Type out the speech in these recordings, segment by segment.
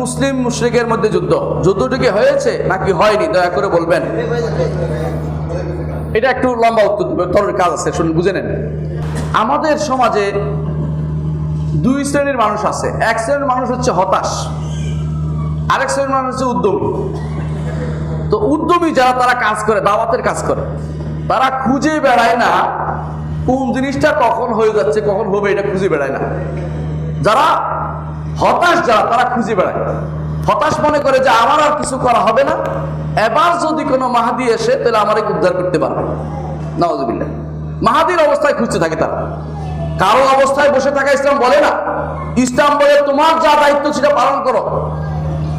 মুসলিম মুশরিকের মধ্যে যুদ্ধ। যুদ্ধটি কি হয়েছে নাকি হয়নি? দয়া করে বলবেন। এটা একটু লম্বা উত্তর তরের কাজ আছে, শুনুন, বুঝে নেন। আমাদের সমাজে দুই শ্রেণির মানুষ আছে। এক শ্রেণির মানুষ হচ্ছে হতাশ, আরেক শ্রেণির মানুষ হচ্ছে উদ্যমী। তো উদ্যমী যারা, তারা কাজ করে, দাওয়াতের কাজ করে। তারা খুঁজে বেড়ায় না কোন জিনিসটা কখন হয়ে যাচ্ছে, কখন হবে, এটা খুঁজে বেড়ায় না। যারা হতাশ যারা, তারা খুঁজে বেড়ায়। হতাশ মনে করে যে আমার আর কিছু করা হবে না। এবার যদি কোনো মাহাদি এসে, তাহলে আমার উদ্ধার করতে পারবে। নওয়াজবিল্লা মাহাদির অবস্থায় খুঁজতে থাকে তারা। কারও অবস্থায় বসে থাকা ইসলাম বলে না। ইসলাম বলে, তোমার যা দায়িত্ব, সেটা পালন করো।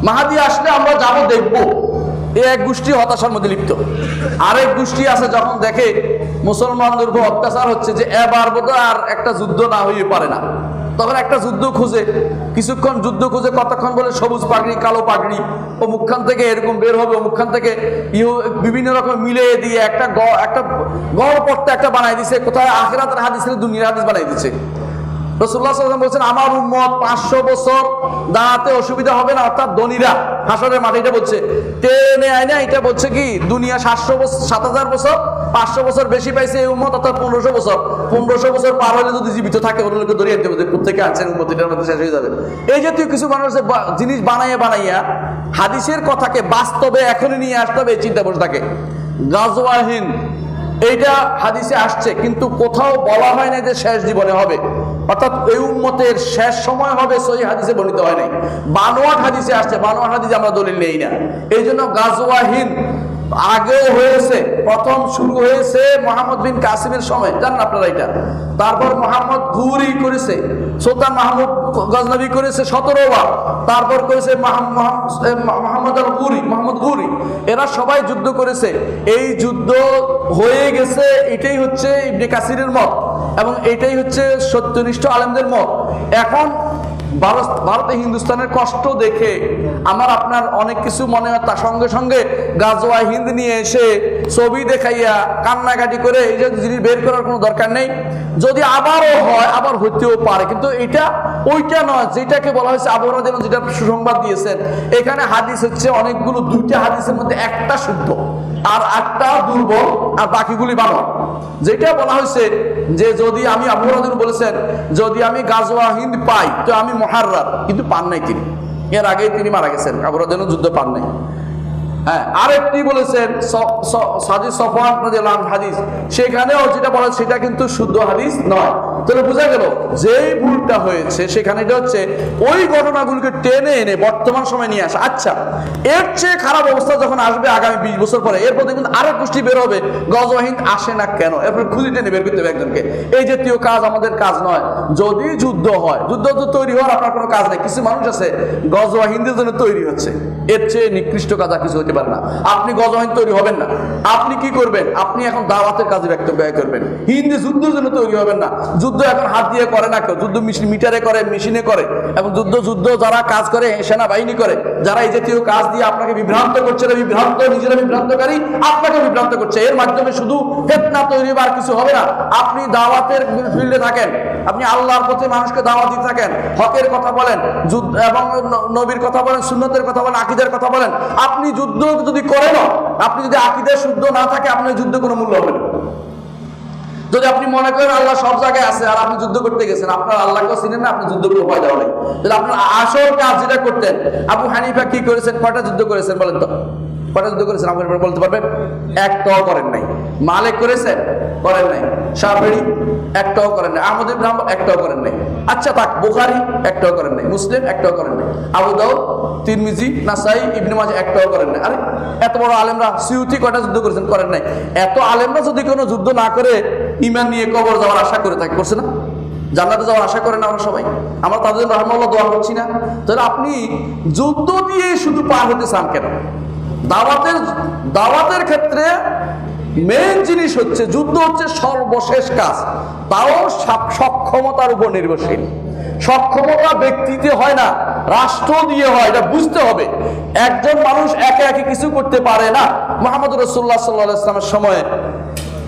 মাহাদি আসলে আমরা যাব, দেখব। এই এক গোষ্ঠী হতাশার মধ্যে লিপ্ত। আরেক গোষ্ঠী আছে, যখন দেখে মুসলমানদের উপর অত্যাচার হচ্ছে যে এবার বোধ আর একটা যুদ্ধ না হয়ে পারে না। তখন একটা যুদ্ধ খুঁজে, কিছুক্ষণ যুদ্ধ খুঁজে কতক্ষণ বলে সবুজ পাগড়ি, কালো পাগড়ি ও মুখখান থেকে এরকম বের হবে মুখখান থেকে বিভিন্ন রকম মিলে দিয়ে একটা একটা গড় পড়তে একটা বানাই দিছে, কোথায় আখেরাতের হাদিস দুনিয়ার হাদিস বানাই দিচ্ছে রসুল্লাহ বলছেন, আমার উম্মত পাঁচশো বছর দাঁড়াতে অসুবিধা হবে না। অর্থাৎ ধনীরা, হাসরের মাঠে এটা বলছে। টেনে না এটা বলছে কি, দুনিয়া সাতশো বছর সাত হাজার বছর, পাঁচশো বছর বেশি পাইছে এই উম্মত, অর্থাৎ পনেরোশো বছর। পনেরোশো বছর পার হলে যদি জীবিত থাকে ওর ধরিয়ে দেবে যে কোথেকে আনছেন উম্মত, এটার মধ্যে শেষ হয়ে যাবে। এই জাতীয় কিছু মানুষ জিনিস বানাইয়া বানাইয়া হাদিসের কথাকে বাস্তবে এখনই নিয়ে আসতে হবে, এই চিন্তা বসে থাকে গাজওয়াহিন এইটা হাদিসে আসছে, কিন্তু কোথাও বলা হয় না যে শেষ জীবনে হবে। অর্থাৎ এই উম্মতের শেষ সময় হবে সই হাদিসে বর্ণিত হয় নাই। বানোয়াট হাদিসে আসছে, বানোয়াট হাদিসে আমরা দলিল নেই না। এই জন্য গাজওয়াহিন আগেও হয়েছে, প্রথম শুরু হয়েছে মোহাম্মদ বিন কাসিমের সময়। জানেন আপনারা এটা? তারপর মোহাম্মদ ঘুরি করেছে, সুলতান মাহমুদ গজনবী করেছে সতেরো বার। তারপর করেছে মাহ- মাহ- মোহাম্মদ আল গুরি মোহাম্মদ গুরি এরা সবাই যুদ্ধ করেছে। এই যুদ্ধ হয়ে গেছে, এটাই হচ্ছে ইবনে কাসিরের মত। এবং এটাই হচ্ছে সত্যনিষ্ঠ আলেমদের মত। এখন ভারত, ভারতে হিন্দুস্তানের কষ্ট দেখে আমার আপনার অনেক কিছু মনে হয়, তার সঙ্গে সঙ্গে গাজোয়া হিন্দ নিয়ে এসে ছবি দেখাইয়া কান্নাকাটি করে এই যে জিনিস বের করার কোনো দরকার নেই। যদি আবারও হয়, আবার হইতেও পারে। কিন্তু এটা, ওইটা নয়, যেটাকে বলা হয়েছে আবহাওয়া যেন যেটা সুসংবাদ দিয়েছেন। এখানে হাদিস হচ্ছে অনেকগুলো, দুইটা হাদিসের মধ্যে একটা শুদ্ধ, আর একটা দুর্বল, আর বাকিগুলি বানো যেটা বলা হয়েছে যে যদি আমি আবহাওয়া বলেছেন, যদি আমি গাজোয়া হিন্দ পাই, তো আমি মহার্রার, কিন্তু পান নাই তিনি। এর আগেই তিনি মারা গেছেন আবহাওয়া যুদ্ধ পান নাই। হ্যাঁ আরেকটি বলেছেন সেখানেও যেটা বলা সেটা কিন্তু শুদ্ধ হাদিস নয়। তাহলে বোঝা গেল, যেই ভুলটা হয়েছে, সেখানে এটা হচ্ছে ওই ঘটনাগুলোকে টেনে এনে বর্তমান সময় নিয়ে আসা। আচ্ছা এর চেয়ে খারাপ অবস্থা যখন আসবে আগামী বিশ বছর পরে, এরপর দেখুন আরেক গোষ্ঠী বের হবে। গজওয়াহিন আসে না কেন? এরপর খুঁজে টেনে বের করতে হবে একজনকে। এই জাতীয় কাজ আমাদের কাজ নয়। যদি যুদ্ধ হয়, যুদ্ধ তো তৈরি হওয়ার আপনার কোনো কাজ নেই। কিছু মানুষ আছে, গজওয়াহিনদের জন্য তৈরি হচ্ছে। এর চেয়ে নিকৃষ্ট কাজ আর কিছু হতে পারে না। আপনি গজওয়াহিন তৈরি হবেন না। আপনি কি করবেন? আপনি এখন দাওয়াতের কাজে ব্যক্ত ব্যয় করবেন। হিন্দি যুদ্ধের জন্য তৈরি হবেন না। যুদ্ধ এখন হাত দিয়ে করে না কেউ। যুদ্ধ মিটারে করে, মেশিনে করে এবং যুদ্ধ যুদ্ধ যারা কাজ করে, সেনাবাহিনী করে, যারা এই জাতীয় কাজ দিয়ে আপনাকে বিভ্রান্ত করছে না বিভ্রান্ত, নিজেরা বিভ্রান্তকারী, আপনাকে বিভ্রান্ত করছে। এর মাধ্যমে শুধু ফেতনা তৈরি আর কিছু হবে না। আপনি দাওয়াতের ফিল্ডে থাকেন, আপনি আল্লাহর প্রতি মানুষকে দাওয়াত দিতে থাকেন, হকের কথা বলেন, যুদ্ধ এবং নবীর কথা বলেন, সুন্নতের কথা বলেন, আকিদের কথা বলেন। আপনি যুদ্ধ যদি করেন আপনি যদি আকিদের শুদ্ধ না থাকে, আপনার যুদ্ধ কোনো মূল্য হবে না। যদি আপনি মনে করেন আল্লাহ সব জায়গায় আছে আর আপনি যুদ্ধ করতে গেছেন, আপনার আল্লাহকে চিনেন না, আপনি যুদ্ধ করে দেওয়া নেই। তাহলে আপনার আসল কাজ যেটা করতেন, আবু হানিফা কি করেছেন? কয়টা যুদ্ধ করেছেন বলেন তো? যুদ্ধ করেছেন? আপনি বলতে পারবেন? একটাও করেন নাই। মালিক করেছেন? করেন নাই। একটাও করেন নাই। আহমদ ইব্রাহিম একটাও করেন নাই। আচ্ছা থাক, বুখারি? একটাও করেন নাই। মুসলিম? একটাও করেন নাই। আবু দাউদ? তিরমিজি? নাসাই? ইবনে মাজাহ? একটাও করেন নাই। আরে, এত বড় আলেমরা সিউতি কয়টা যুদ্ধ করেছেন? করেন নাই। এত আলেমরা যদি কোনো যুদ্ধ না করে ইমান নিয়ে কবর যাওয়ার আশা করে থাকে, করছে না? জান্নাতে যাওয়ার আশা করেন আমরা সবাই? আমরা তাদের রহমাল্লাহ দোয়া করছি না। তাহলে আপনি যুদ্ধ দিয়ে শুধু পার হতে চান কেন? দাওয়াতের দাওয়াতের ক্ষেত্রে মেন জিনিস হচ্ছে, যুদ্ধ হচ্ছে সর্বশেষ কাজ। তাও সক্ষমতার উপর নির্ভরশীল। সক্ষমতা ব্যক্তিতে হয় না, রাষ্ট্র দিয়ে হয়, এটা বুঝতে হবে। একজন মানুষ একে একে কিছু করতে পারে না। মোহাম্মদ রসুল্লাহ সাল্লাহ ইসলামের সময়ে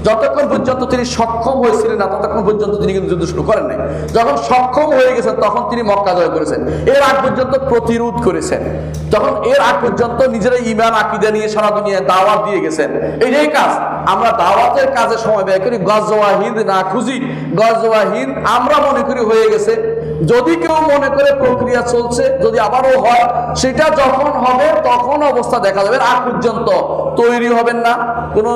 যতক্ষণ পর্যন্ত তিনি সক্ষম হয়েছিলেন না, ততক্ষণ পর্যন্ত তিনি কিন্তু যুদ্ধ শুরু করেন নাই। যখন সক্ষম হয়ে গেছেন, তখন তিনি মক্কা জয় করেছেন। এর আগ পর্যন্ত প্রতিরোধ করেছেন। যখন এর আগ পর্যন্ত নিজেরা ইমান আকিদা নিয়ে সারা দুনিয়ায় দাওয়াত দিয়ে গেছেন, এই যে কাজ, আমরা দাওয়াতের কাজে সময় ব্যয় করি। গজওয়াহিদ না খুঁজি, গজওয়াহিদ আমরা মনে করি হয়ে গেছে যদি কেউ মনে করে প্রক্রিয়া চলছে, যদি আবারও হয়, সেটা যখন হবে, তখন অবস্থা দেখা যাবে। আর পর্যন্ত তৈরি হবেন না। কোনো,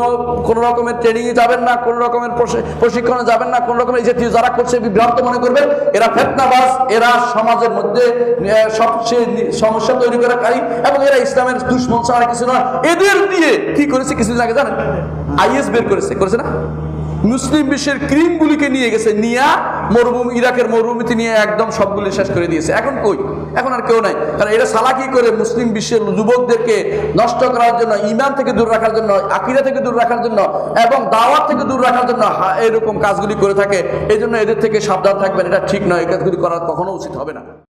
কোন রকমের ট্রেনিং যাবেন না, কোন রকমের প্রশিক্ষণে যাবেন না, কোন রকমের জাতীয় যারা করছে, বিভ্রান্ত মনে করবেন এরা ফেতনাবাস এরা সমাজের মধ্যে সবচেয়ে সমস্যা তৈরি করাকারী এবং এরা ইসলামের দুশ্মন ছাড়া কিছু নয়। এদের দিয়ে কি করেছে, কিছুদিন আগে জানেন? আইএস বের করেছে করেছে না? মুসলিম বিশ্বের ক্রিমগুলিকে নিয়ে গেছে নিয়া, মরুভূমি, ইরাকের মরুভূমিতে নিয়ে একদম সবগুলি শেষ করে দিয়েছে। এখন কই? এখন আর কেউ নাই। কারণ এরা সালাকি করে মুসলিম বিশ্বের যুবকদেরকে নষ্ট করার জন্য ইমান থেকে দূর রাখার জন্য আকিরা থেকে দূর রাখার জন্য এবং দাওয়াত থেকে দূর রাখার জন্য এরকম কাজগুলি করে থাকে। এই এদের থেকে সাবধান থাকবেন। এটা ঠিক নয়। এই কাজগুলি করা কখনো উচিত হবে না।